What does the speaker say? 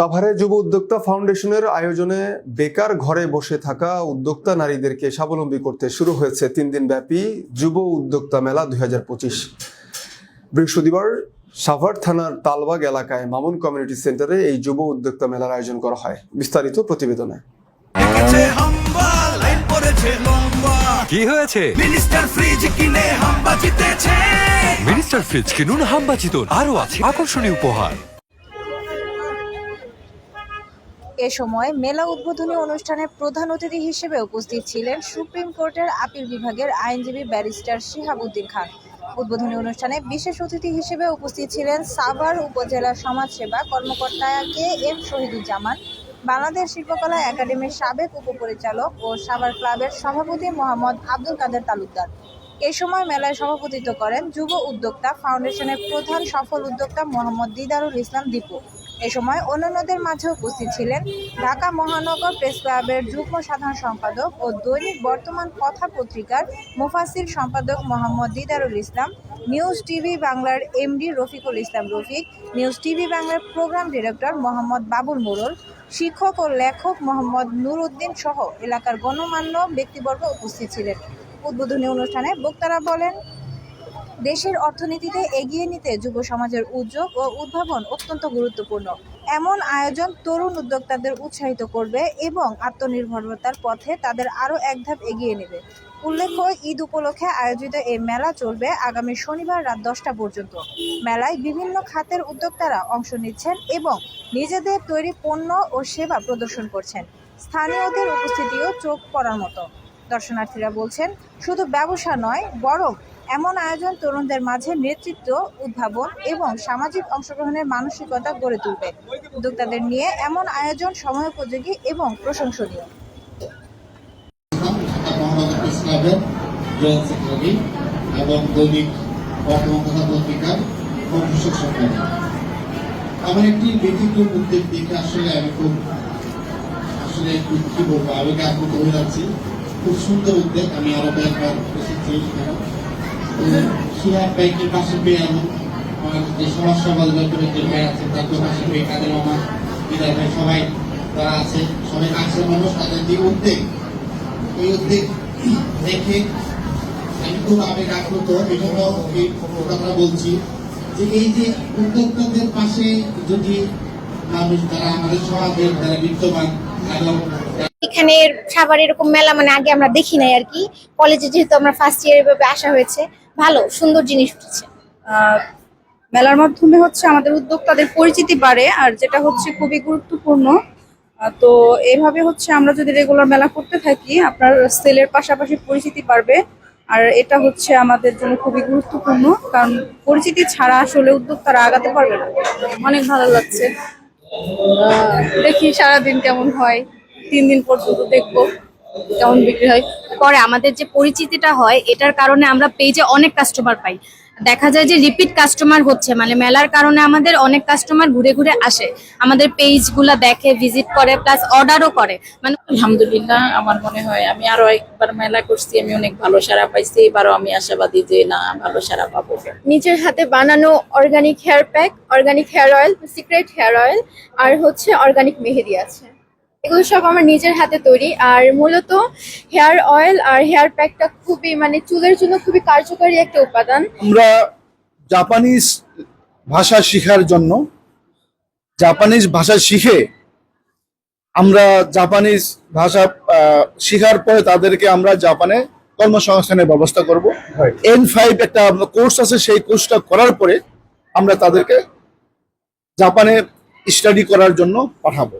সাভারে যুব উদ্যোক্তা ফাউন্ডেশনের আয়োজনে বেকার ঘরে বসে থাকা উদ্যোক্তা নারীদেরকে স্বাবলম্বী করতে শুরু হয়েছে তিন দিন ব্যাপী যুব উদ্যোক্তা মেলা দুই হাজার পঁচিশ। বৃহস্পতিবার সাভার থানার তালবাগ এলাকায় মামুন কমিউনিটি সেন্টারে এই যুব উদ্যোক্তা মেলার আয়োজন করা হয়। বিস্তারিত প্রতিবেদনে। হাম্বা কি হয়েছে? মিনিস্টার ফ্রিজ কিনে হাম্বা জিতেছে। মিনিস্টার ফ্রিজ কিনুন হাম্বাচিত আরও আছে আকর্ষণীয় উপহার। এ সময় মেলা উদ্বোধনী অনুষ্ঠানে প্রধান অতিথি হিসেবে উপস্থিত ছিলেন সুপ্রিম কোর্টের আপিল বিভাগের আইনজীবী ব্যারিস্টার শিহাবুদ্দিন খান। উদ্বোধনী অনুষ্ঠানে বিশেষ অতিথি হিসেবে উপস্থিত ছিলেন সাভার উপজেলা সমাজসেবা কর্মকর্তা কে এম শহীদুজ্জামান, বাংলাদেশ শিল্পকলা একাডেমির সাবেক উপপরিচালক ও সাভার ক্লাবের সভাপতি মোহাম্মদ আব্দুল কাদের তালুকদার। এ সময় মেলায় সভাপতিত্ব করেন যুব উদ্যোক্তা, ফাউন্ডেশনের প্রধান সফল উদ্যোক্তা মোহাম্মদ দিদারুল ইসলাম দীপু। এ সময় অন্যান্যদের মাঝে উপস্থিত ছিলেন ঢাকা মহানগর প্রেস ক্লাবের যুগ্ম সাধারণ সম্পাদক ও দৈনিক বর্তমান কথা পত্রিকার মুফাসির সম্পাদক মোহাম্মদ দিদারুল ইসলাম, নিউজ টিভি বাংলার MD Rafiqul Islam Rafiq, news TV বাংলার প্রোগ্রাম ডিরেক্টর মোহাম্মদ বাবুল মোড়ল, শিক্ষক ও লেখক মোহাম্মদ নূর উদ্দিন সহ এলাকার গণ্যমান্য ব্যক্তিবর্গ উপস্থিত ছিলেন। উদ্বোধনী অনুষ্ঠানে বক্তারা বলেন দেশের অর্থনীতিতে এগিয়ে নিতে যুব সমাজের উদ্যোগ ও উদ্ভাবন অত্যন্ত গুরুত্বপূর্ণ। এমন আয়োজন তরুণ উদ্যোক্তাদের উৎসাহিত করবে এবং আত্মনির্ভরতার পথে তাদের আরও এক ধাপ এগিয়ে নেবে। উল্লেখ্য, ঈদ উপলক্ষে আয়োজিত এই মেলা চলবে আগামী শনিবার রাত দশটা পর্যন্ত। মেলায় বিভিন্ন খাতের উদ্যোক্তারা অংশ নিচ্ছেন এবং নিজেদের তৈরি পণ্য ও সেবা প্রদর্শন করছেন। স্থানীয়দের উপস্থিতিও চোখ পড়ার মতো। দর্শনার্থীরা বলছেন, শুধু ব্যবসা নয়, বরং এমন আয়োজন তরুণদের মাঝে নেতৃত্ব, উদ্ভাবন এবং সামাজিক অংশগ্রহণের মানসিকতা গড়ে তুলবে। উদ্যোক্তাদের নিয়ে এমন আয়োজন সময়োপযোগী এবং প্রশংসনীয়। আমার একটি উদ্যোগ দেখে আসলে আমি খুব, আসলে কি বলব, আবেগে হয়ে যাচ্ছি। খুব সুন্দর উদ্যোগ, আমি আরও কয়েকবার এসেছি এখানে ব্যাংকের পাশে পেয়ে আমি। যে সমাজ সমাজ যে ভাই আছে, তার পাশে পেয়ে কাদের আমার বিদায় ভাই সবাই তারা আছে, সবাই কাছের মানুষ, তাদের যে উদ্যোগ এই উদ্যোগ দেখে আমি খুব আবেগ আপ্লুত এই এই কথা বলছি যে এই যে উদ্যোক্তাদের পাশে যদি মানুষ, যারা আমাদের সমাজের, যারা বিদ্যমান এখানে সাভার এরকম মেলা মানে আগে আমরা দেখি নাই আর কি। কলেজে যেহেতু আমরা ফার্স্ট ইয়ার এভাবে আসা হয়েছে, ভালো, সুন্দর জিনিস উঠছে। মেলার মাধ্যমে হচ্ছে আমাদের উদ্যোক্তাদের পরিচিতি বাড়ে আর যেটা হচ্ছে খুবই গুরুত্বপূর্ণ। তো এভাবে হচ্ছে আমরা যদি রেগুলার মেলা করতে থাকি, আপনার সেলের পাশাপাশি পরিচিতি বাড়বে। আর এটা হচ্ছে আমাদের জন্য খুবই গুরুত্বপূর্ণ, কারণ পরিচিতি ছাড়া আসলে উদ্যোক্তারা আগাতে পারবে না। অনেক ভালো লাগছে। দেখি সারাদিন কেমন হয়, তিন দিন পর্যন্ত দেখব কেমন বিক্রি হয়। পরে আমাদের যে পরিচিতিটা হয়, এটার কারণে আমরা পেজে অনেক কাস্টমার পাই। দেখা যায় যে রিপিট কাস্টমার হচ্ছে মানে মেলার কারণে আমাদের অনেক কাস্টমার ঘুরে ঘুরে আসে। আমাদের পেজগুলা দেখে ভিজিট করে প্লাস অর্ডারও করে। মানে আলহামদুলিল্লাহ আমার মনে হয় আমি আরও একবার মেলা করছি আমি অনেক ভালো সারা পাইছি এবারও আমি আশাবাদী যে না ভালো সারা পাবো। নিজের হাতে বানানো organic hair pack organic hair oil secret hair oil আর হচ্ছে অর্গানিক মেহেদি আছে। এগুলো সব আমার নিজের হাতে তৈরি। আর মূলত হেয়ার অয়েল আর হেয়ার প্যাকটা খুবই মানে চুলের জন্য খুবই কার্যকরী একটা উপাদান। আমরা জাপানিজ ভাষা শেখার জন্য জাপানিজ ভাষা শিখে আমরা জাপানিজ ভাষা আহ, শেখার পরে তাদেরকে আমরা জাপানে কর্মসংস্থানের ব্যবস্থা করব। এন ফাইভ একটা কোর্স আছে সেই কোর্সটা করার পরে আমরা তাদেরকে জাপানে স্টাডি করার জন্য পাঠাবো।